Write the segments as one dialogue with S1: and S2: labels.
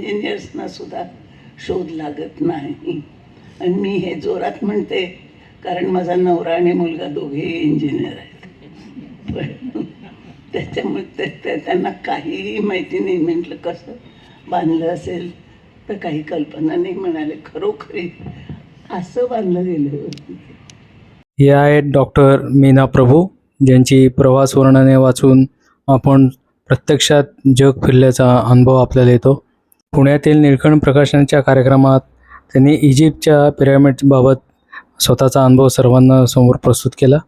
S1: इंजिनियर्सना सुद्धा शोध लागत नाही. आणि मी हे जोरात म्हणते कारण माझा नवरा आणि मुलगा दोघेही इंजिनियर आहेत. पण त्याच्यामुळे ते त्यांना काहीही माहिती नाही म्हटलं कसं बांधलं असेल तर काही कल्पना नाही म्हणाले खरोखरी असं बांधलं गेलं
S2: या आहेत डॉक्टर मीना प्रभू ज्यांची प्रवास वर्णने वाचून आपण प्रत्यक्षात जग फिरल्याचा अनुभव आपल्याला येतो. पुण्यातील निळकण प्रकाशनाच्या कार्यक्रमात त्यांनी इजिप्तच्या पिरॅमिडबाबत स्वतःचा अनुभव सर्वांना समोर प्रस्तुत केला.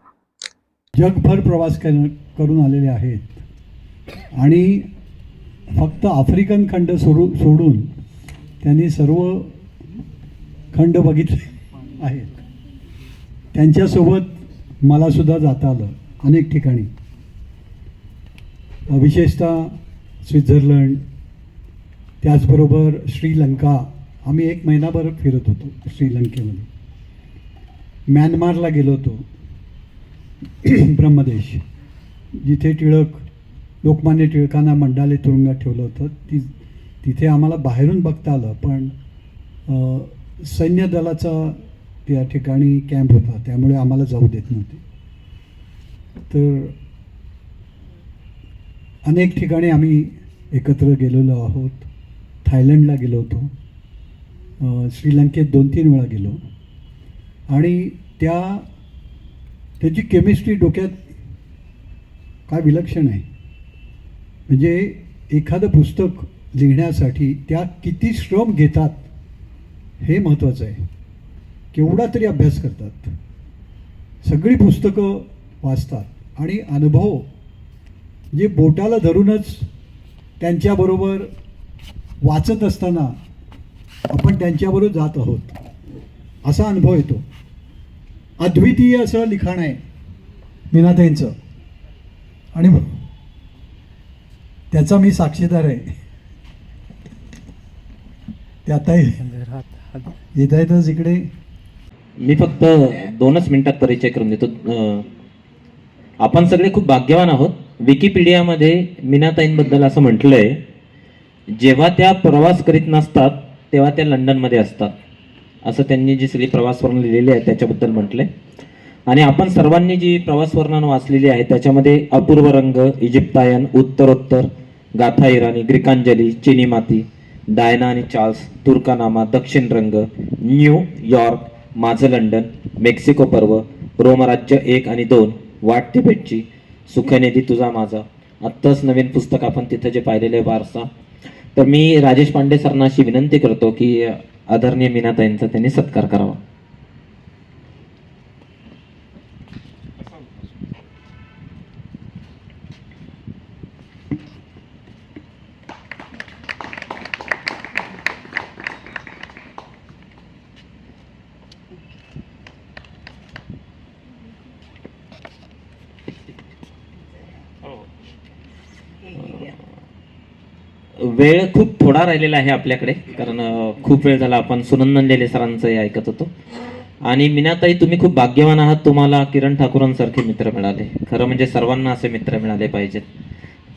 S3: जगभर प्रवास कर करून आलेले आहेत. आणि फक्त आफ्रिकन खंड सोडू सोडून त्यांनी सर्व खंड बघितले आहेत. त्यांच्यासोबत मलासुद्धा जाता आलं अनेक ठिकाणी. विशेषतः स्वित्झर्लंड त्याचबरोबर श्रीलंका आम्ही एक महिनाभर फिरत होतो श्रीलंकेमध्ये. म्यानमारला गेलो होतो ब्रह्मदेश. जिथे टिळक लोकमान्य टिळकांना मंडाले तुरुंगात ठेवलं होतं. ती तिथे आम्हाला बाहेरून बघता आलं पण सैन्य दलाचा त्या ठिकाणी कॅम्प होता त्यामुळे आम्हाला जाऊ देत नव्हते. तर अनेक ठिकाणी आम्ही एकत्र गेलेलो आहोत. थायलंडला गेलो होतो. श्रीलंकेत दोन तीन वेळा गेलो. आणि त्या त्याची केमिस्ट्री डोक्यात काय विलक्षण आहे. म्हणजे एखादं पुस्तक लिहिण्यासाठी त्या किती श्रम घेतात हे महत्त्वाचं आहे. केवढा तरी अभ्यास करतात. सगळी पुस्तकं वाचतात. आणि अनुभव जे बोटाला धरूनच त्यांच्याबरोबर वाचत असताना आपण त्यांच्याबरोबर जात आहोत. असा अनुभव येतो. अद्वितीय असं लिखाण आहे. मीनाताईंचं. आणि त्याचा मी साक्षीदार आहे. ते आता येत येतच इकडे.
S4: मी फक्त दोनच मिनिटात परिचय करून देतो. आपण सगळे खूप भाग्यवान आहोत. विकिपीडियामध्ये मीनाताईंबद्दल असं म्हटलंय. जेव्हा त्या प्रवास करीत नसतात तेव्हा त्या लंडनमध्ये असतात. असं त्यांनी जी सगळी प्रवास वर्णन लिहिलेली आहे त्याच्याबद्दल म्हटलंय. आणि आपण सर्वांनी जी प्रवास वर्णन वाचलेली आहे त्याच्यामध्ये अपूर्व रंग इजिप्तायन उत्तरोत्तर गाथा इराणी ग्रीकांजली चिनी माती डायना आणि चार्ल्स तुर्कानामा दक्षिण रंग न्यू यॉर्क माझं लंडन मेक्सिको पर्व रोमराज्य एक आणि दोन वाट तिबेटची सुखनिधी तुझा माझा. आत्ताच नवीन पुस्तक आपण तिथं जे पाहिलेले वारसा तर मी राजेश पांडे सरांना अशी विनंती करतो की आदरणीय मीनाताईंचा त्यांनी सत्कार करावा. वेळ खूप थोडा राहिलेला आहे आपल्याकडे कारण खूप वेळ झाला आपण सुनंदन लेले सरांचं हे ऐकत होतो. आणि मीनाताई तुम्ही खूप भाग्यवान आहात. तुम्हाला किरण ठाकूरांसारखे मित्र मिळाले. खरं म्हणजे सर्वांना असे मित्र मिळाले पाहिजेत.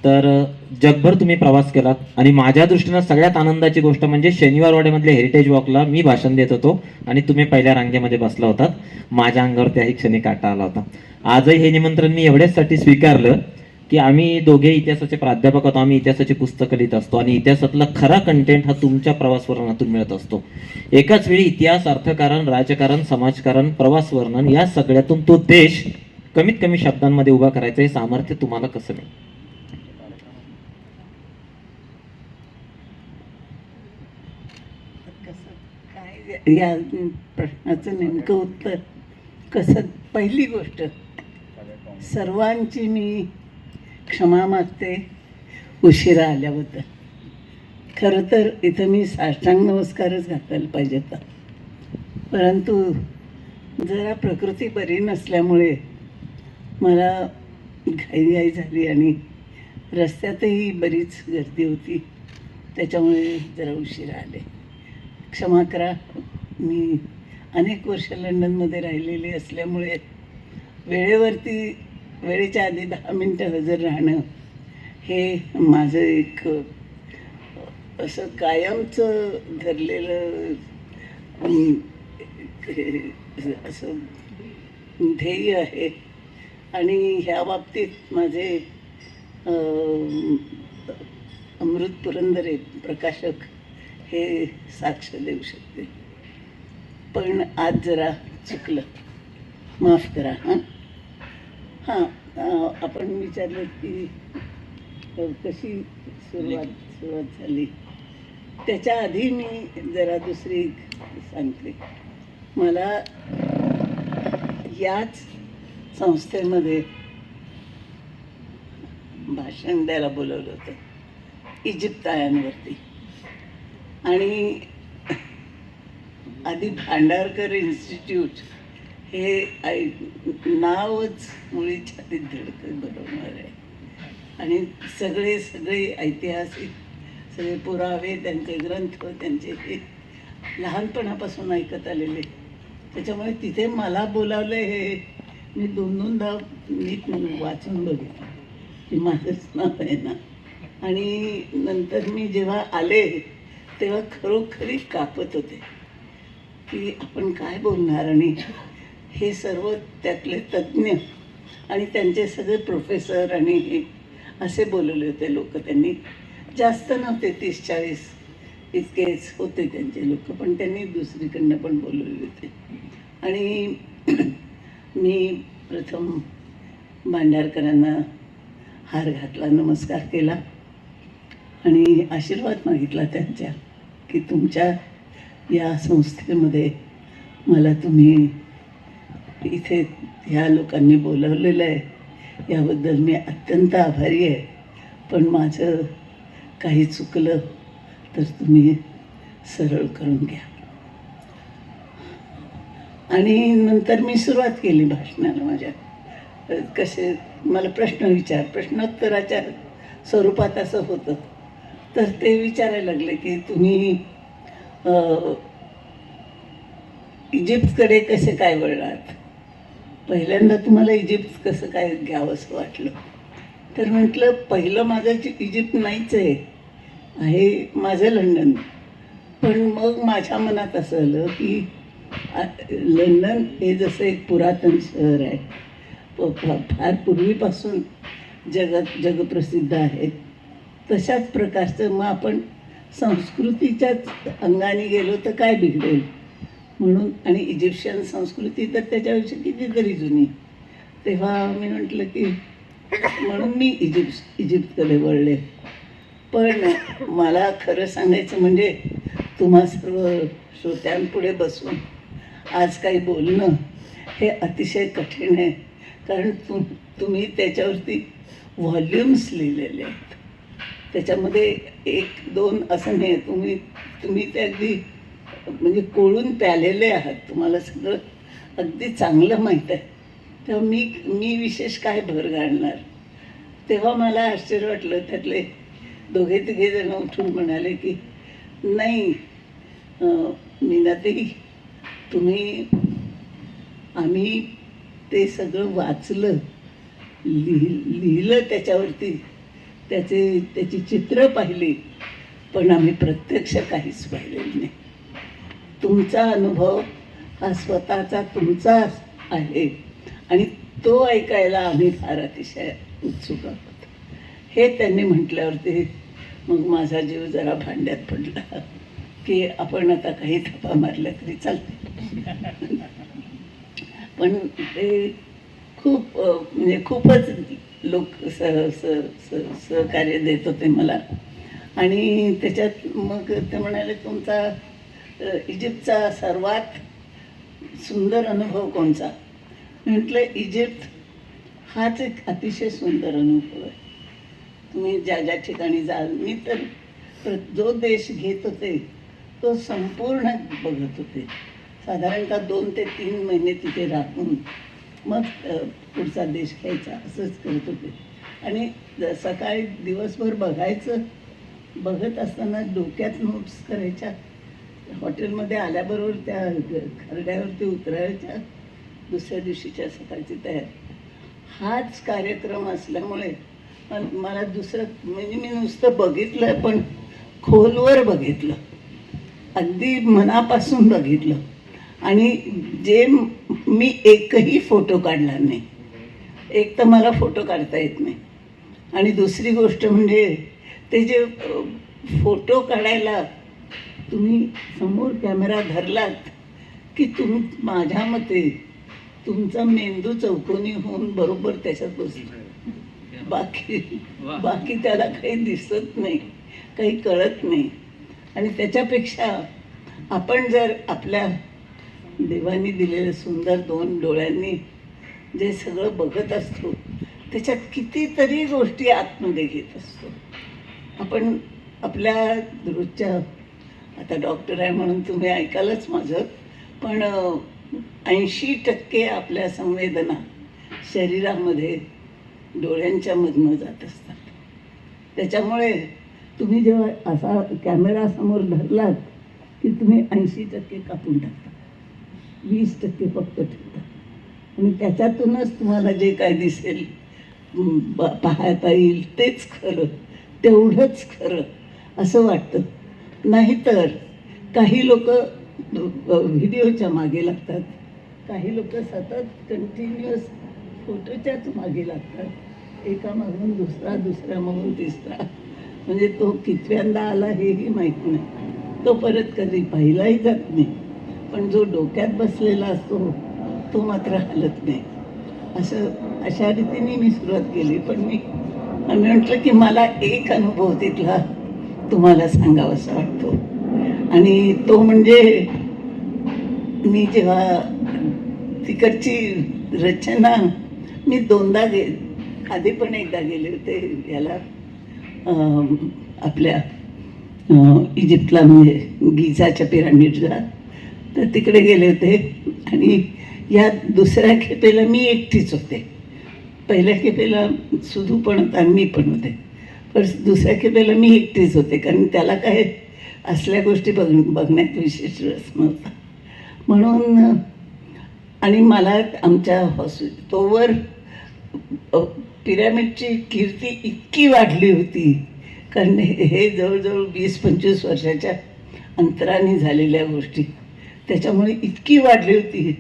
S4: तर जगभर तुम्ही प्रवास केलात. आणि माझ्या दृष्टीनं सगळ्यात आनंदाची गोष्ट म्हणजे शनिवारवाड्यामधल्या हेरिटेज वॉकला मी भाषण देत होतो. आणि तुम्ही पहिल्या रांगेमध्ये बसला होतात. माझ्या अंगावर त्याही क्षणी काटा आला होता. आजही हे निमंत्रण मी एवढ्याचसाठी स्वीकारलं की आम्ही दोघे इतिहासाचे प्राध्यापक होतो आम्ही इतिहासाची पुस्तकं लिहित असतो आणि इतिहासातला खरा कंटेंट हा तुमच्या प्रवासवर्णनातून मिळत असतो. एकाच वेळी इतिहास अर्थकारण राजकारण समाजकारण प्रवास वर्णन या सगळ्यातून तो देश कमीत कमी शब्दांमध्ये उभा करायचं हे सामर्थ्य तुम्हाला कसं मिळेल?
S1: या प्रश्नाचं नेमकं उत्तर? कसं? पहिली गोष्ट सर्वांची मी क्षमा मागते. उशिरा आल्याबद्दल. खरं तर इथं मी साष्टांग नमस्कारच घातायला पाहिजे होता. परंतु जरा प्रकृती बरी नसल्यामुळे मला घाईघाई झाली आणि रस्त्यातही बरीच गर्दी होती. त्याच्यामुळे जरा उशिरा आले. क्षमा करा मी अनेक वर्ष लंडनमध्ये राहिलेली असल्यामुळे वेळेवरती वेळेच्या आधी दहा मिनटं हजर राहणं हे माझं एक असं कायमचं धरलेलं असं ध्येय आहे. आणि ह्या बाबतीत माझे अमृत पुरंदरे प्रकाशक हे साक्ष देऊ शकते पण आज जरा चुकलं. माफ करा हां. हां आपण विचारलं की कशी सुरुवात सुरुवात झाली? त्याच्या आधी मी जरा दुसरी सांगते. मला याच संस्थेमध्ये भाषण द्यायला बोलवलं होतं इजिप्तायांवरती. आणि आधी भांडारकर इन्स्टिट्यूट हे आई नावच मुळी छातीत धडकत बनवणार आहे. आणि सगळे सगळे ऐतिहासिक सगळे पुरावे त्यांचे ग्रंथ त्यांचे हे लहानपणापासून ऐकत आलेले. त्याच्यामुळे तिथे मला बोलावलं हे मी दोन दोनदा नीट वाचून बघितलं. की माझंच नाव आहे ना. आणि नंतर मी जेव्हा आले तेव्हा खरोखरी कापत होते. की आपण काय बोलणार आणि हे सर्व त्यातले तज्ज्ञ आणि त्यांचे सगळे प्रोफेसर आणि हे असे बोलवले होते लोक त्यांनी. जास्त नव्हते तीस चाळीस इतकेच होते त्यांचे लोक पण त्यांनी दुसरीकडनं पण बोलवले होते. आणि मी प्रथम भांडारकरांना हार घातला नमस्कार केला आणि आशीर्वाद मागितला त्यांच्या की तुमच्या या संस्थेमध्ये मला तुम्ही इथे ह्या लोकांनी बोलवलेलं आहे. याबद्दल मी अत्यंत आभारी आहे. पण माझं काही चुकलं तर तुम्ही सरळ करून घ्या. आणि नंतर मी सुरुवात केली भाषणाला माझ्या. कसे मला प्रश्न विचार प्रश्नोत्तराच्या स्वरूपात असं होतं. तर ते विचारायला लागले की तुम्ही इजिप्तकडे कसे काय वळलात? पहिल्यांदा तुम्हाला इजिप्त कसं काय घ्यावंसं वाटलं? तर म्हटलं पहिलं माझं इजिप्त नाहीच आहे. आहे माझं लंडन. पण मग माझ्या मनात असं आलं की लंडन हे जसं एक पुरातन शहर आहे. प- फार पूर्वीपासून जगत जगप्रसिद्ध आहे तशाच प्रकारचं मग आपण संस्कृतीच्याच अंगाने गेलो तर काय बिघडेल? म्हणून आणि इजिप्शियन संस्कृती तर त्याच्यापेक्षा कितीतरी जुनी. तेव्हा मी म्हटलं की म्हणून मी इजिप्त इजिप्तकडे वळले. पण मला खरं सांगायचं म्हणजे तुम्हा सर्व श्रोत्यांपुढे बसून आज काही बोलणं हे अतिशय कठीण आहे. कारण तुम तुम्ही त्याच्यावरती व्हॉल्युम्स लिहिलेले आहेत. त्याच्यामध्ये एक दोन असं नाही तुम्ही तुम्ही ते अगदी म्हणजे कोळून प्यालेले आहात. तुम्हाला सगळं अगदी चांगलं माहीत आहे. तेव्हा मी मी विशेष काय भर घालणार? तेव्हा मला आश्चर्य वाटलं. त्यातले दोघे तिघे जण उठून म्हणाले की नाही अं, मीनाताई तुम्ही आम्ही ते सगळं वाचलं लिहि लिहिलं त्याच्यावरती. त्याचे त्याची चित्र पाहिली पण आम्ही प्रत्यक्ष काहीच पाहिलेलं नाही. तुमचा अनुभव हा स्वतःचा तुमचा आहे. आणि तो ऐकायला आम्ही फार अतिशय उत्सुक आहोत. हे त्यांनी म्हटल्यावरती मग माझा जीव जरा भांड्यात पडला की आपण आता काही थपा मारल्या तरी चालते पण ते खूप म्हणजे खूपच लोक स स सहकार्य देत होते मला. आणि त्याच्यात मग ते म्हणाले तुमचा इजिप्तचा सर्वात सुंदर अनुभव कोणचा म्हटलं इजिप्त हाच एक अतिशय सुंदर अनुभव आहे. तुम्ही ज्या ज्या ठिकाणी जाल मी तर प्र- जो देश घेत होते तो संपूर्ण बघत होते. साधारणतः दोन ते तीन महिने तिथे राहून मग पुढचा देश घ्यायचा असंच करत होते. आणि सकाळी दिवसभर बघायचं बघत असताना डोक्यात नोट्स करायच्या हॉटेलमध्ये आल्याबरोबर त्या खरड्यावरती उतरायच्या दुसऱ्या दिवशीच्या सकाळची तयारी. हाच कार्यक्रम असल्यामुळे मला दुसरं म्हणजे मी नुसतं बघितलं पण खोलवर बघितलं. अगदी मनापासून बघितलं. आणि जे मी एकही फोटो काढला नाही. एक तर मला फोटो काढता येत नाही. आणि दुसरी गोष्ट म्हणजे ते जे फोटो काढायला तुम्ही समोर कॅमेरा धरलात की तुम माझ्या मते तुमचा मेंदू चौकोनी होऊन बरोबर त्याच्यात बसतो बाकी बाकी त्याला काही दिसत नाही काही कळत नाही. आणि त्याच्यापेक्षा आपण जर आपल्या देवानी दिलेलं सुंदर दोन डोळ्यांनी जे सगळं बघत असतो त्याच्यात कितीतरी गोष्टी आतमध्ये घेत असतो. आपण आपल्या रोजच्या आता डॉक्टर आहे म्हणून तुम्ही ऐकालच माझं. पण ऐंशी टक्के आपल्या संवेदना शरीरामध्ये डोळ्यांच्या मधनं जात असतात. त्याच्यामुळे तुम्ही जेव्हा असा कॅमेरा समोर धरलात की तुम्ही ऐंशी टक्के कापून टाकता. वीस टक्के फक्त ठेवता. आणि त्याच्यातूनच तुम्हाला जे काय दिसेल ब- पाहता येईल तेच खरं तेवढंच खरं असं वाटतं. नाहीतर काही लोक व्हिडिओच्या मागे लागतात. काही लोक सतत कंटिन्युअस फोटोच्याच मागे लागतात. एका मागून दुसरा दुसऱ्या मागून तिसरा. म्हणजे तो कितव्यांदा आला हेही माहीत नाही. तो परत कधी पाहिलाही जात नाही. पण जो डोक्यात बसलेला असतो तो मात्र हलत नाही. असं अशा रीतीने मी सुरुवात केली. पण मी आम्ही म्हटलं की मला एक अनुभव तिथला तुम्हाला सांगावासा वाटतो. आणि तो म्हणजे मी जेव्हा तिकडची रचना मी दोनदा गे आधी पण एकदा गेले होते याला आपल्या इजिप्तला म्हणजे गिझाच्या पिरामिडला. तर तिकडे गेले होते आणि या दुसऱ्या खेपेला मी एकटीच होते. पहिल्या खेपेला सुधू पण होता मी पण होते. पण दुसऱ्या खेपेला मी एकटीच होते कारण त्याला काय असल्या गोष्टी बघ बघण्यात विशेष रस नव्हता. म्हणून आणि मला आमच्या हॉस्पि तोवर पिरॅमिडची कीर्ती इतकी वाढली होती कारण हे जवळजवळ वीस पंचवीस वर्षाच्या अंतराने झालेल्या गोष्टी. त्याच्यामुळे इतकी वाढली होती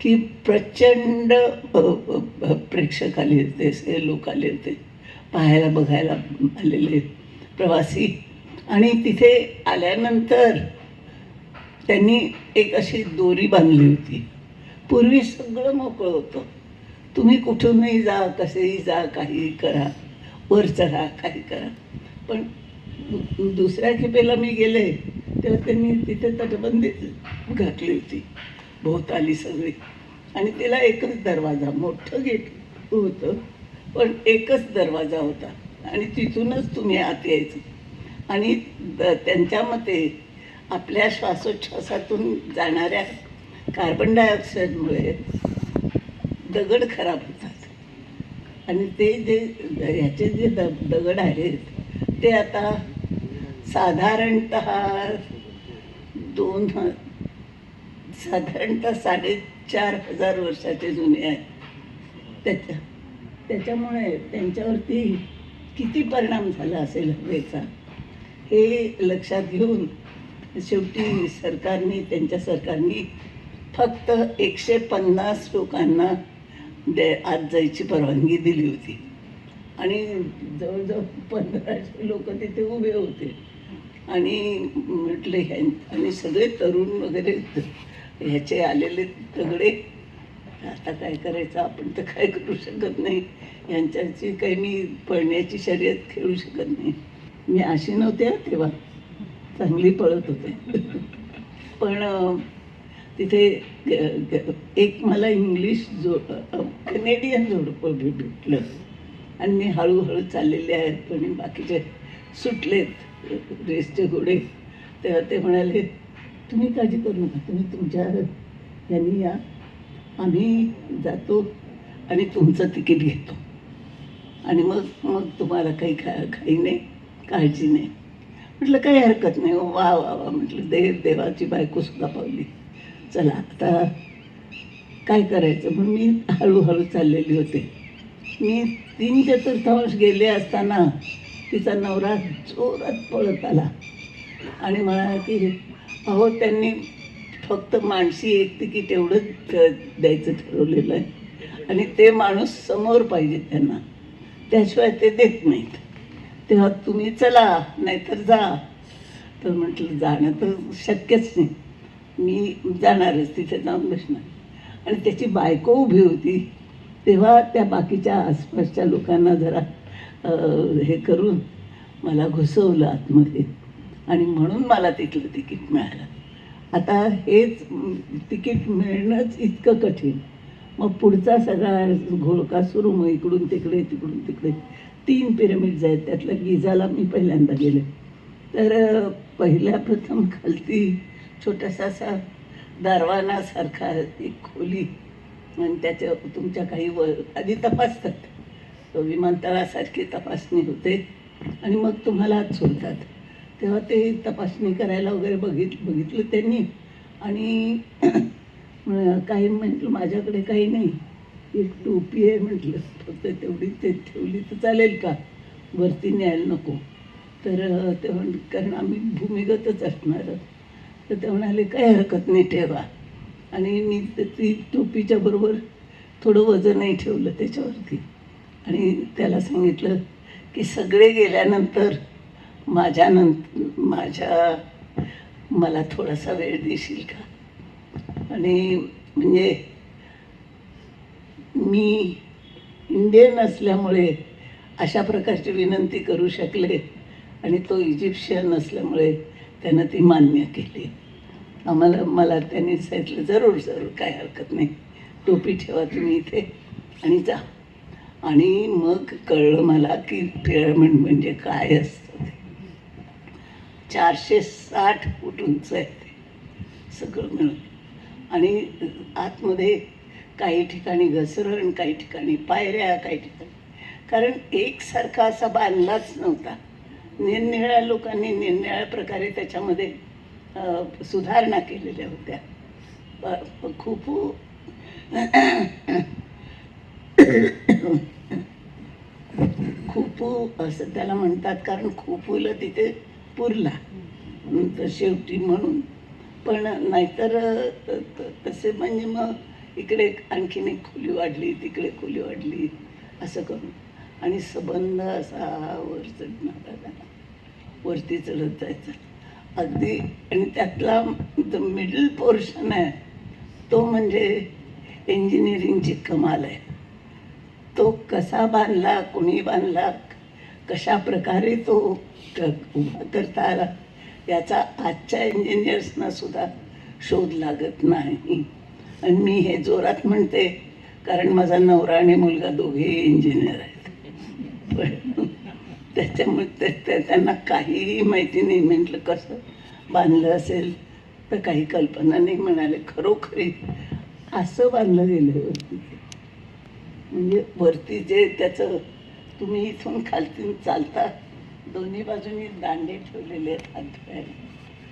S1: की प्रचंड प्रेक्षक आले होते लोक आले होते. पाहायला बघायला आलेले आहेत प्रवासी. आणि तिथे आल्यानंतर त्यांनी एक अशी दोरी बांधली होती. पूर्वी सगळं मोकळं होतं. तुम्ही कुठूनही जा कसेही जा काहीही करा. वर चढा काही करा. पण दुसऱ्या खेपेला मी गेले तेव्हा त्यांनी तिथे तटबंदी घातली होती. भोवताली सगळी. आणि तिला एकच दरवाजा मोठं गेट होतं. पण एकच दरवाजा होता. आणि तिथूनच तुम्ही आत यायचं. आणि द- त्यांच्या मते आपल्या श्वासोच्छ्वासातून जाणाऱ्या कार्बन डायऑक्साईडमुळे दगड खराब होतात. आणि ते जे ह्याचे जे द दगड आहेत ते आता साधारणत दोन ह- साधारणतः साडेचार हजार वर्षाचे जुने आहेत. त्याच्या त्याच्यामुळे त्यांच्यावरती किती परिणाम झाला असेल हवेचा हे लक्षात घेऊन शेवटी सरकारने त्यांच्या सरकारने फक्त एकशे पन्नास लोकांना दे आत जायची परवानगी दिली होती. आणि जवळजवळ पंधराशे लोक तिथे उभे होते. आणि म्हटले ह्या आणि सगळे तरुण वगैरे ह्याचे आलेले सगळे आता काय करायचं? आपण तर काय करू शकत नाही. यांच्याची काही मी पळण्याची शर्यत खेळू शकत नाही. मी अशी नव्हते तेव्हा. चांगली पळत होते. पण तिथे एक मला इंग्लिश जो कनेडियन जोडपं भेटलं. आणि मी हळूहळू चाललेले आहेत पण बाकीचे सुटलेत रेसचे घोडे. तेव्हा ते म्हणाले तुम्ही काळजी करू नका. तुम्ही तुमच्या यांनी या आम्ही जातो आणि तुमचं तिकीट घेतो. आणि मग मग तुम्हाला काही खा काही नाही काळजी नाही. म्हटलं काही हरकत नाही. हो, वा वा वा म्हटलं देव देवाची बायकोसुद्धा पावली. चला आता काय करायचं? म्हणून मी हळूहळू चाललेली होते. मी तीन चतुर्थांश गेले असताना तिचा नवरा जोरात पळत आला. आणि म्हणाला की अहो त्यांनी फक्त माणशी एक तिकीट एवढंच द्यायचं ठरवलेलं आहे. आणि ते माणूस समोर पाहिजे त्यांना. त्याशिवाय ते देत नाहीत. तेव्हा तुम्ही चला नाहीतर जा. तर म्हटलं जाणं तर शक्यच नाही. मी जाणारच तिथे जाऊन बसणार. आणि त्याची बायको उभी होती. तेव्हा त्या बाकीच्या आसपासच्या लोकांना जरा हे करून मला घुसवलं आतमध्ये. आणि म्हणून मला तिथलं तिकीट मिळालं. आता हेच तिकीट मिळणंच इतकं कठीण. मग पुढचा सगळा घोळका सुरू मग इकडून तिकडे तिकडून तिकडे. तीन पिरमिड्स आहेत त्यातल्या गिझाला मी पहिल्यांदा गेले. तर पहिल्या प्रथम खालती छोटासा असा दारवानासारखा एक खोली. आणि त्याच्या तुमच्या काही व आधी तपासतात. विमानतळासारखी तपासणी होते. आणि मग तुम्हाला आत सोडतात तेव्हा ते तपासणी करायला वगैरे बघित बघितलं त्यांनी. आणि काही म्हटलं माझ्याकडे काही नाही. एक टोपी आहे म्हटलं. फक्त तेवढी ते ठेवली तर चालेल का? वरती न्यायला नको. तर ते म्हण कारण आम्ही भूमिगतच असणार. तर ते म्हणाले काही हरकत नाही ठेवा. आणि मी ती टोपीच्या बरोबर थोडं वजनही ठेवलं त्याच्यावरती. आणि त्याला सांगितलं की सगळे गेल्यानंतर माझ्यानंतर माझ्या मला थोडासा वेळ देशील का? आणि म्हणजे मी इंडियन असल्यामुळे अशा प्रकारची विनंती करू शकले आणि तो इजिप्शियन असल्यामुळे त्यानं ती मान्य केली. आम्हाला मला त्यांनी सांगितलं जरूर जरूर काय हरकत नाही. टोपी ठेवा तुम्ही इथे आणि जा. आणि मग कळलं मला की पिरामिड म्हणजे काय असतं चारशे साठ फूट उंच आहे ते. सगळं मिळून. आणि आतमध्ये काही ठिकाणी घसरण काही ठिकाणी पायऱ्या काही ठिकाणी. कारण एकसारखा असा बांधलाच नव्हता. निरनिळ्या लोकांनी निरनिळ्या प्रकारे त्याच्यामध्ये सुधारणा केलेल्या होत्या. खूप खूप असं त्याला म्हणतात. कारण खूपला तिथे पुरला. तर शेवटी म्हणून. पण नाहीतर त- तसे म्हणजे मग इकडे आणखीन एक खोली वाढली तिकडे खोली वाढली असं करून. आणि संबंध असा वर चढणारा झाला वरती चढत जायचं. अगदी आणि त्यातला जो मिडल पोर्शन आहे तो म्हणजे इंजिनिअरिंगची कमाल आहे. तो कसा बांधला कोणी बांधला कशा प्रकारे तो क- उभा करता आला याचा आजच्या इंजिनियर्सना सुद्धा शोध लागत नाही. आणि मी हे जोरात म्हणते कारण माझा नवरा आणि मुलगा दोघेही इंजिनियर आहेत. पण त्याच्यामुळे ते त्यांना काहीही माहिती नाही म्हटलं कसं बांधलं असेल तर काही कल्पना नाही म्हणाले खरोखरी असं बांधलं गेलं म्हणजे वरती जे त्याचं तुम्ही इथून खालतून चालता. दोन्ही बाजूनी दांडे ठेवलेले आहेत हात धुवायला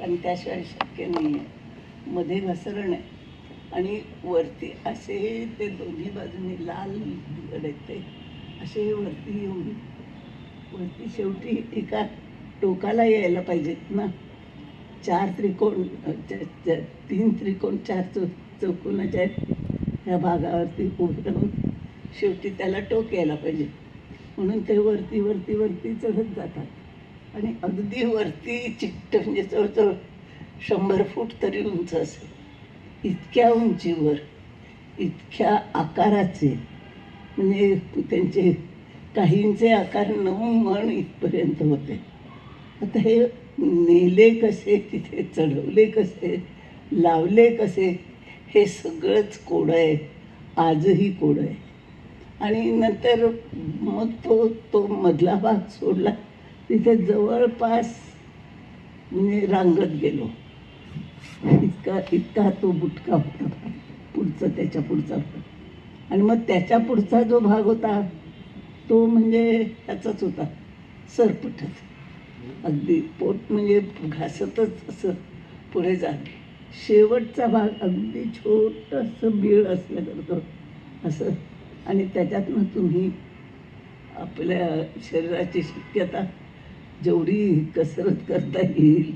S1: कारण त्याशिवाय शक्य नाही आहे मध्ये घसरण आहे. आणि वरती असे ते दोन्ही बाजूनी लाल दगड आहेत ते असे वरती येऊन वरती शेवटी एका टोकाला यायला पाहिजेत ना. चार त्रिकोण च- तीन त्रिकोण चार चौ चौकोनाच्या ह्या भागावरती उभं राहून शेवटी त्याला टोक यायला पाहिजे. म्हणून ते वरती वरती वरती चढत जातात. आणि अगदी वरती चिट्ट म्हणजे जवळजवळ शंभर फूट तरी उंच असेल. इतक्या उंचीवर इतक्या आकाराचे म्हणजे त्यांचे काहींचे आकार नऊ मण इथपर्यंत होते. आता हे नेले कसे तिथे चढवले कसे लावले कसे हे सगळंच कोड आहे. आजही कोड आहे. आणि नंतर मग तो तो मधला भाग सोडला. तिथे जवळपास म्हणजे रांगत गेलो. इतका इतका तो बुटका होता पुढचा त्याच्या पुढचा. आणि मग त्याच्या पुढचा जो भाग होता तो म्हणजे ह्याचाच होता सरपटत. अगदी पोट म्हणजे घासतच असं पुढे जात शेवटचा भाग अगदी छोटंसं बीळ असल्यासारखं असं. आणि त्याच्यातनं तुम्ही आपल्या शरीराची शक्यता जेवढी कसरत करता येईल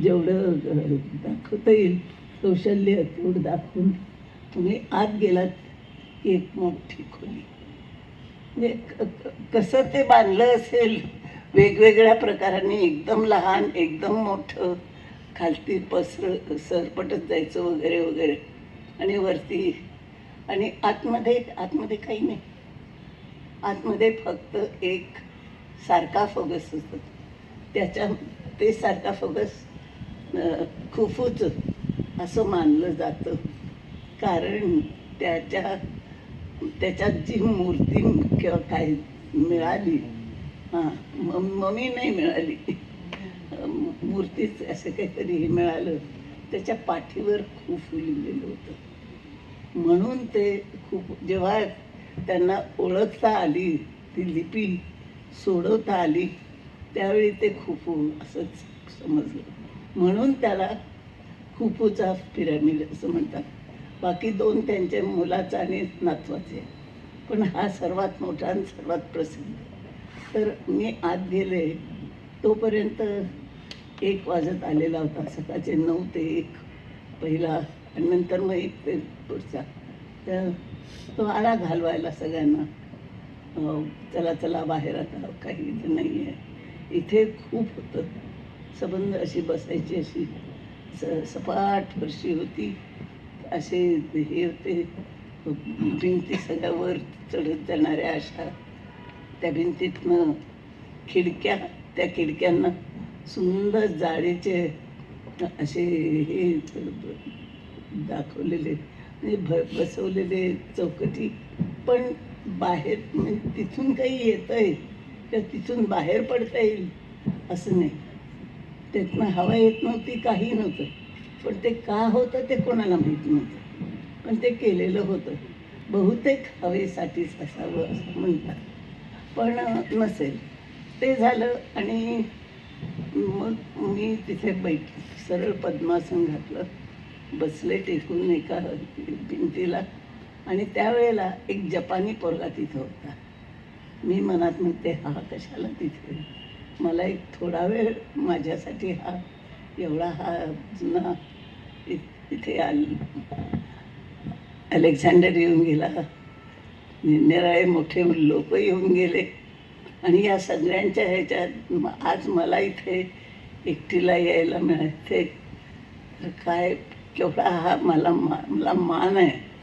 S1: जेवढं दाखवता येईल कौशल्य तेवढं दाखवून तुम्ही आत गेलात की एक मोठी खोली. म्हणजे क- कसं ते बांधलं असेल वेगवेगळ्या प्रकारांनी एकदम लहान एकदम मोठं खालती पसर सरपटत जायचं वगैरे वगैरे. आणि वरती आणि आतमध्ये आतमध्ये काही नाही. आतमध्ये फक्त एक सारखा फोगस असतो. त्याच्या ते सारखा फोगस खूपच असं मानलं जातं. कारण त्याच्या त्याच्यात जी मूर्ती किंवा काय मिळाली हां म- मम्मी नाही मिळाली. मूर्तीच असं काहीतरी हे मिळालं. त्याच्या पाठीवर खूप लिहिलेलं होतं. म्हणून ते खूप जेव्हा त्यांना ओळखता आली ती लिपी सोडवता आली त्यावेळी ते खुपू असंच समजलं. म्हणून त्याला खुपूचा पिरामिड असं म्हणतात. बाकी दोन त्यांच्या मुलाचा आणि नातवाचे. पण हा सर्वात मोठा आणि सर्वात प्रसिद्ध. तर मी आत गेले तोपर्यंत एक वाजत आलेला होता. सकाळचे नऊ ते एक पहिला आणि नंतर मग एक ते पुढचा. तर तो आला घालवायला सगळ्यांना चला चला बाहेर आता काही इथे नाही आहे इथे खूप होतं. सबंध अशी बसायची अशी स सपाट फरशी होती. असे हे होते. भिंती सगळ्या वर चढत जाणाऱ्या अशा. त्या भिंतीतनं खिडक्या त्या खिडक्यांना सुंदर जाळीचे असे हे दाखवलेले म्हणजे भ बसवलेले चौकटी. पण बाहेर म्हणजे तिथून काही येतं आहे किंवा तिथून बाहेर पडता येईल असं नाही. त्यातनं हवा येत नव्हती काही नव्हतं. पण ते का होतं ते कोणाला माहीत नव्हतं. पण ते केलेलं होतं. बहुतेक हवेसाठीच असावं असं म्हणतात. पण नसेल. ते झालं आणि मग मी तिथे बैठ सरळ पद्मासन घातलं. बसले टेकून एका भिंतीला. आणि त्यावेळेला एक जपानी पोरगा तिथं होता. मी मनात म्हणते हा कशाला तिथे? मला एक थोडा वेळ माझ्यासाठी हा एवढा हा जुना इ- इथे आल अलेक्झांडर येऊन गेला. निराळे मोठे लोक येऊन गेले. आणि या सगळ्यांच्या ह्याच्यात आज मला इथे एकटीला यायला मिळते. तर काय केवढा हा मला मा मला मान आहे.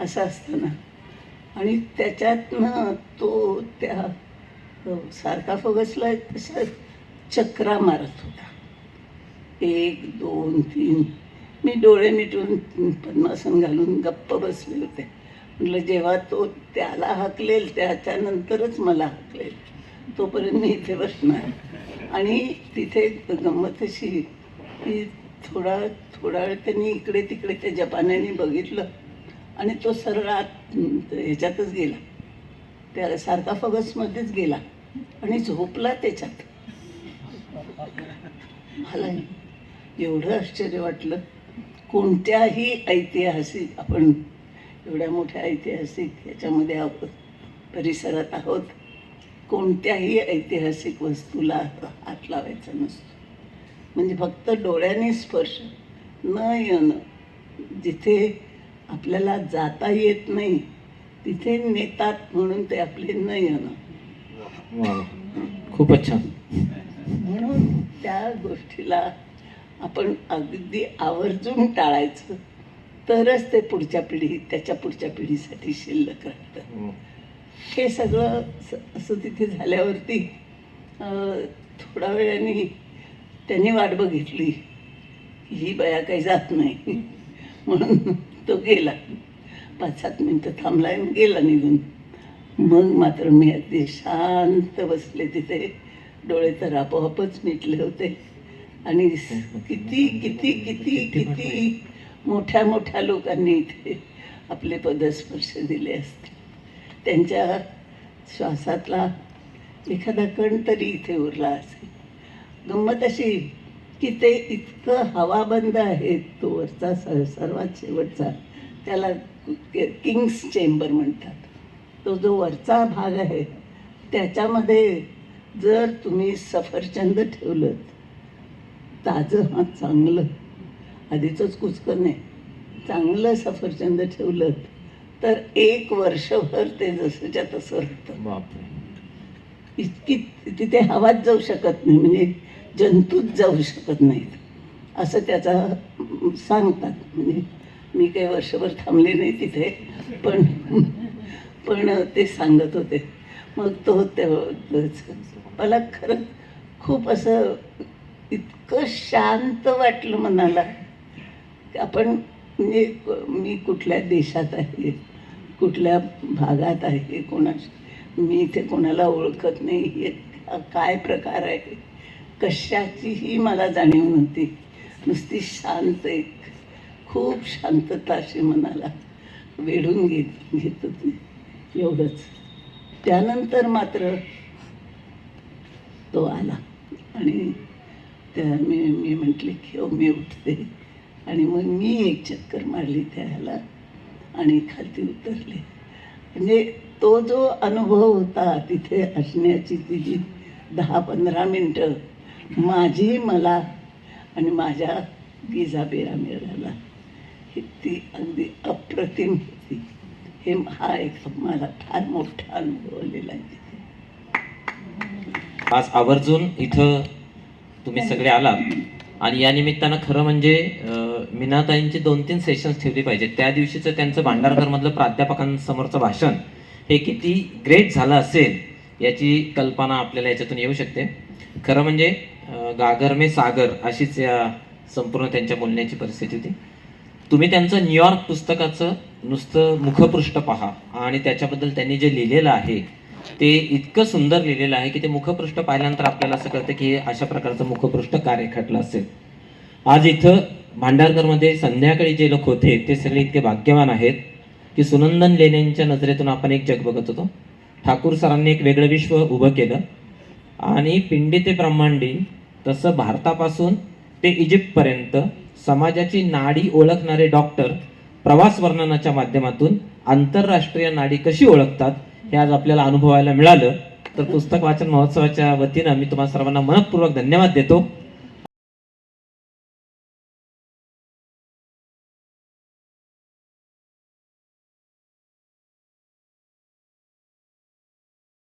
S1: असं असतं ना. आणि त्याच्यातनं तो त्या सारखा फोगसला तसं चक्रा मारत होता. एक दोन तीन. मी डोळे मिटून पद्मासन घालून गप्प बसले होते. म्हटलं जेव्हा तो त्याला हाकलेल त्याच्यानंतरच मला हाकलेल. तोपर्यंत मी इथे बसणार. आणि तिथे गंमत अशी की थोडा थोडा वेळ त्यांनी इकडे तिकडे त्या जपान्यांनी बघितलं. आणि तो सरळ आत ह्याच्यातच गेला. त्या सारखा फगसमध्येच गेला. आणि झोपला त्याच्यात. मला एवढं आश्चर्य वाटलं. कोणत्याही ऐतिहासिक आपण एवढ्या मोठ्या ऐतिहासिक याच्यामध्ये आहोत परिसरात आहोत कोणत्याही ऐतिहासिक वस्तूला हात लावायचा नसतो. म्हणजे फक्त डोळ्याने स्पर्श न येणं जिथे आपल्याला जाता येत नाही तिथे नेतात म्हणून ते आपले न येणं.
S4: खूपच छान.
S1: म्हणून त्या गोष्टीला आपण अगदी आवर्जून टाळायचं तरच ते पुढच्या पिढी त्याच्या पुढच्या पिढीसाठी शिल्लक राहतं. हे सगळं स- असं तिथे झाल्यावरती अं, थोड्या वेळाने त्यांनी वाट बघितली. ही बया काही जात नाही. म्हणून तो गेला. पाच सात मिनटं थांबला आणि गेला निघून. मग मात्र मी अगदी शांत बसले तिथे. डोळे तर आपोआपच मिटले होते. आणि किती किती किती किती मोठ्या मोठ्या लोकांनी इथे आपले पदस्पर्श दिले असते. त्यांच्या श्वासातला एखादा कण तरी इथे उरला असेल. गंमत अशी की ते इतकं हवाबंद आहे तो वरचा स- सर्वात शेवटचा. त्याला किंग्स चेंबर म्हणतात. तो जो वरचा भाग आहे त्याच्यामध्ये जर तुम्ही सफरचंद ठेवलं ताजं हां चांगलं. आधीचंच कुचकं नाही. चांगलं सफरचंद ठेवलं तर एक वर्षभर ते जसंच्या तसं राहतं. इतकी तिथे हवाच जाऊ शकत नाही. म्हणजे जंतूच जाऊ शकत नाहीत. असं त्याचा सांगतात. म्हणजे मी काही वर्षभर थांबले नाही तिथे पण पण ते सांगत होते. मग तो तेव्हा मला खरंच खूप असं इतकं शांत वाटलं मनाला. आपण म्हणजे मी कुठल्या देशात आहे कुठल्या भागात आहे कोणाशी मी इथे कोणाला ओळखत नाही काय प्रकार आहे? कशाचीही मला जाणीव नव्हती. नुसती शांत एक खूप शांतता अशी मनाला वेढून घेत घेत होती. एवढंच. त्यानंतर मात्र तो आला. आणि त्या मी मी म्हटले की हो मी उठते. आणि मग मी एक चक्कर मारली त्याला आणि खालती उतरले. म्हणजे तो जो अनुभव होता तिथे असण्याची ती जी दहा पंधरा मिनटं माझी मला आणि माझ्या गिजाबेरा मिळाला. ही ती अगदी अप्रतिम होती. हे हा एक मला फार मोठा अनुभव आलेला आहे.
S4: आज आवर्जून इथं तुम्ही सगळे आलात. आणि या निमित्तानं खरं म्हणजे मीनाताईंची दोन तीन सेशन्स ठेवली पाहिजेत. त्या दिवशीचं त्यांचं भांडारकरमधलं प्राध्यापकांसमोरचं भाषण हे किती ग्रेट झालं असेल याची कल्पना आपल्याला याच्यातून येऊ शकते. खरं म्हणजे गागर में सागर अशीच या संपूर्ण त्यांच्या बोलण्याची परिस्थिती होती. तुम्ही त्यांचं न्यूयॉर्क पुस्तकाचं नुसतं मुखपृष्ठ पहा आणि त्याच्याबद्दल त्यांनी जे लिहिलेलं आहे ते इतकं सुंदर लिहिलेलं आहे की ते मुखपृष्ठ पाहिल्यानंतर आपल्याला असं कळतं की हे अशा प्रकारचं मुखपृष्ठ कार्य खटलं असेल. आज इथं भांडारकरमध्ये संध्याकाळी जे लोक होते ते सगळे इतके भाग्यवान आहेत की सुनंदन लेण्यांच्या नजरेतून आपण एक जग बघत होतो. ठाकूर सरांनी एक वेगळं विश्व उभं केलं आणि पिंडी ते ब्रह्मांडी तसं भारतापासून ते इजिप्तपर्यंत समाजाची नाडी ओळखणारे डॉक्टर प्रवास वर्णनाच्या माध्यमातून आंतरराष्ट्रीय नाडी कशी ओळखतात हे आज आपल्याला अनुभवायला मिळालं. तर पुस्तक वाचन महोत्सवाच्या वतीनं मी तुम्हाला सर्वांना मनपूर्वक धन्यवाद देतो.